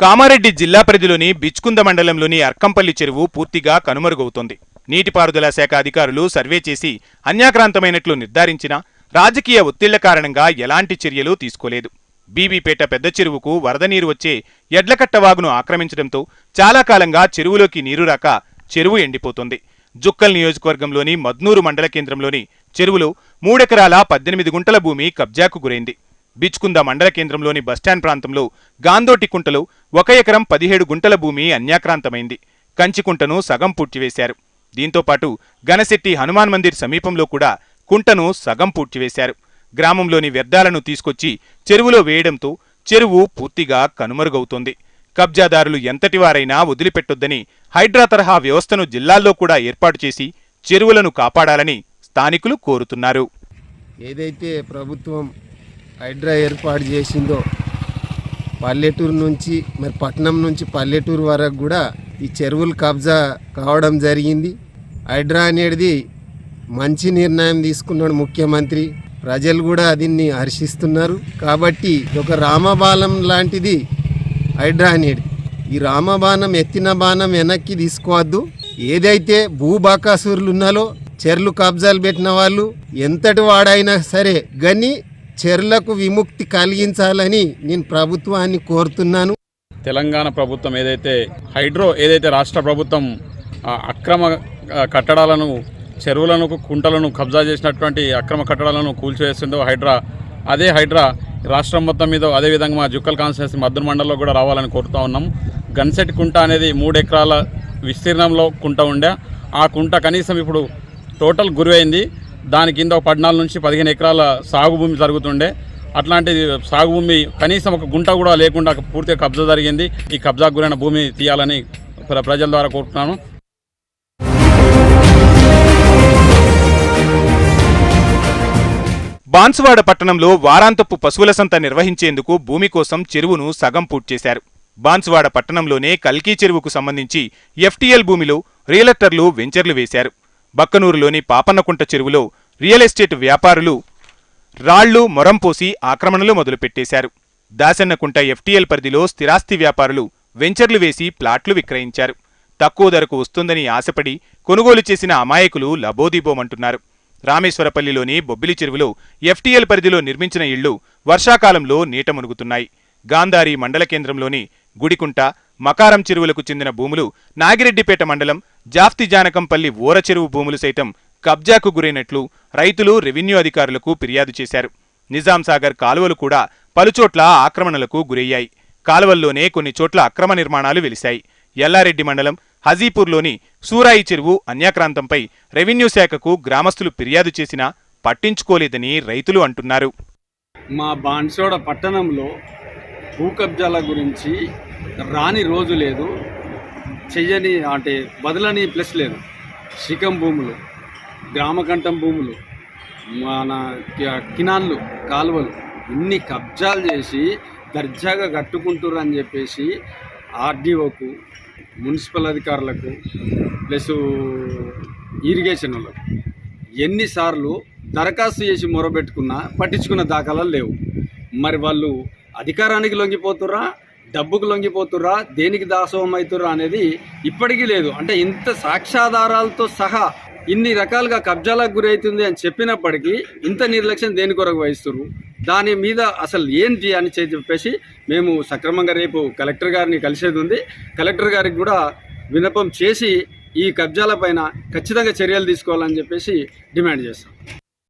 కామారెడ్డి జిల్లా పరిధిలోని బిచ్కుంద మండలంలోని అర్కంపల్లి చెరువు పూర్తిగా కనుమరుగవుతోంది. నీటిపారుదల శాఖ అధికారులు సర్వే చేసి అన్యాక్రాంతమైనట్లు నిర్ధారించినా రాజకీయ ఒత్తిళ్ళ కారణంగా ఎలాంటి చర్యలు తీసుకోలేదు. బీబీపేట పెద్ద చెరువుకు వరద నీరు వచ్చే ఎడ్లకట్టవాగును ఆక్రమించడంతో చాలా కాలంగా చెరువులోకి నీరు రాక చెరువు ఎండిపోతోంది. జుక్కల్ నియోజకవర్గంలోని మద్నూరు మండల కేంద్రంలోని చెరువులో మూడెకరాల పద్దెనిమిది గుంటల భూమి కబ్జాకు గురైంది. బీచ్కుంద మండల కేంద్రంలోని బస్టాండ్ ప్రాంతంలో గాంధోటికుంటలో ఒక ఎకరం పదిహేడు గుంటల భూమి అన్యాక్రాంతమైంది. కంచికుంటను సగం పూడ్చివేశారు దీంతో పాటు హనుమాన్ మందిర్ సమీపంలో కూడా కుంటను సగం పూడ్చివేశారు గ్రామంలోని వ్యర్థాలను తీసుకొచ్చి చెరువులో వేయడంతో చెరువు పూర్తిగా కనుమరుగవుతోంది. కబ్జాదారులు ఎంతటివారైనా వదిలిపెట్టొద్దని హైడ్రా తరహా వ్యవస్థను జిల్లాల్లో కూడా ఏర్పాటు చేసి చెరువులను కాపాడాలని స్థానికులు కోరుతున్నారు. ఏదైతే ప్రభుత్వం హైడ్రా ఏర్పాటు చేసిందో పల్లెటూరు నుంచి మరి పట్టణం నుంచి పల్లెటూరు వరకు కూడా ఈ చెరువులు కబ్జా కావడం జరిగింది. హైడ్రా అనేది మంచి నిర్ణయం తీసుకున్నాడు ముఖ్యమంత్రి. ప్రజలు కూడా దీన్ని హర్షిస్తున్నారు. కాబట్టి ఒక రామబాలం లాంటిది హైడ్రా అనేది. ఈ రామబాణం ఎత్తిన బాణం వెనక్కి తీసుకోవద్దు. ఏదైతే భూబాకాసురులు ఉన్నాలో చెర్లు కబ్జాలు పెట్టిన వాళ్ళు ఎంతటి వాడైనా సరే గని చెర్లకు విముక్తి కలిగించాలని నేను ప్రభుత్వాన్ని కోరుతున్నాను. తెలంగాణ ప్రభుత్వం ఏదైతే హైడ్రో ఏదైతే రాష్ట్ర ప్రభుత్వం అక్రమ కట్టడాలను చెరువులను కుంటలను కబ్జా చేసినటువంటి అక్రమ కట్టడాలను కూల్చివేస్తుందో హైడ్రా అదే హైడ్రా రాష్ట్రం మొత్తం మీద అదేవిధంగా మా జుక్కల్ కాన్స్టిట్యూన్సీ మద్దూరు మండలంలో కూడా రావాలని కోరుతూ ఉన్నాం. గన్సెట్ కుంట అనేది మూడు ఎకరాల విస్తీర్ణంలో కుంట ఉండే ఆ కుంట కనీసం ఇప్పుడు టోటల్ గురైంది దాని కింద ఒక పద్నాలుగు నుంచి పదిహేను ఎకరాల సాగు భూమి జరుగుతుండే. అట్లాంటి సాగు భూమి కనీసం ఒక గుంట కూడా లేకుండా పూర్తిగా కబ్జా జరిగింది. ఈ కబ్జాకు గురైన భూమి తీయాలని ప్ర- ప్రజల ద్వారా కోరుతున్నాను. బాన్సువాడ పట్టణంలో వారాంతపు పశువుల సంత నిర్వహించేందుకు భూమి కోసం చెరువును సగం పూడ్చేశారు బాన్సువాడ పట్టణంలోనే కల్కీ చెరువుకు సంబంధించి ఎఫ్టీఎల్ భూమిలో రియలెక్టర్లు వెంచర్లు వేశారు. బక్కనూరులోని పాపన్నకుంట చెరువులో రియల్ ఎస్టేట్ వ్యాపారులు రాళ్ళు మొరం పోసి ఆక్రమణలు మొదలుపెట్టేశారు. దాసన్నకుంట ఎఫ్టీఎల్ పరిధిలో స్థిరాస్తి వ్యాపారులు వెంచర్లు వేసి ప్లాట్లు విక్రయించారు. తక్కువ ధరకు వస్తుందని ఆశపడి కొనుగోలు చేసిన అమాయకులు లబోదీబోమంటున్నారు. రామేశ్వరపల్లిలోని బొబ్బిలి చెరువులో ఎఫ్టీఎల్ పరిధిలో నిర్మించిన ఇళ్ళు వర్షాకాలంలో నీట మునుగుతున్నాయి. గాంధారి మండల కేంద్రంలోని గుడికుంట మకారం చెరువులకు చెందిన భూములు నాగిరెడ్డిపేట మండలం జాఫ్తి జానకంపల్లి ఓర చెరువు భూములు సైతం కబ్జాకు గురైనట్లు రైతులు రెవెన్యూ అధికారులకు ఫిర్యాదు చేశారు. నిజాం సాగర్ కాలువలు కూడా పలుచోట్ల ఆక్రమణలకు గురయ్యాయి. కాలువల్లోనే కొన్ని చోట్ల అక్రమ నిర్మాణాలు వెలిశాయి. ఎల్లారెడ్డి మండలం హజీపూర్లోని సూరాయి చెరువు అన్యాక్రాంతంపై రెవెన్యూ శాఖకు గ్రామస్తులు ఫిర్యాదు చేసినా పట్టించుకోలేదని రైతులు అంటున్నారు. మా బాన్సోడ పట్టణంలో భూ కబ్జాల గురించి రాని రోజు లేదు. చెయ్యని అంటే బదులని ప్లస్ లేదు. శిఖం భూములు గ్రామకంఠం భూములు మన కినాన్లు కాలువలు ఇన్ని కబ్జాలు చేసి దర్జాగా కట్టుకుంటుర్రు అని చెప్పేసి ఆర్డీఓకు మున్సిపల్ అధికారులకు ప్లస్ ఇరిగేషన్ వాళ్ళకు ఎన్నిసార్లు దరఖాస్తు చేసి మొరబెట్టుకున్నా పట్టించుకున్న దాఖలాలు లేవు. మరి వాళ్ళు అధికారానికి లొంగిపోతుర్రా? డబ్బుకు లొంగిపోతుర్రా దేనికి దాసోహం అవుతుర్రా అనేది ఇప్పటికీ లేదు. అంటే ఇంత సాక్ష్యాధారాలతో సహా ఇన్ని రకాలుగా కబ్జాలకు గురవుతుంది అని చెప్పినప్పటికీ ఇంత నిర్లక్ష్యం దేని కొరకు వహిస్తున్నారు దాని మీద అసలు ఏంటి అని చెప్పేసి మేము సక్రమంగా రేపు కలెక్టర్ గారిని కలిసేది ఉంది. కలెక్టర్ గారికి కూడా వినపం చేసి ఈ కబ్జాల పైన ఖచ్చితంగా చర్యలు తీసుకోవాలని చెప్పేసి డిమాండ్ చేస్తాం.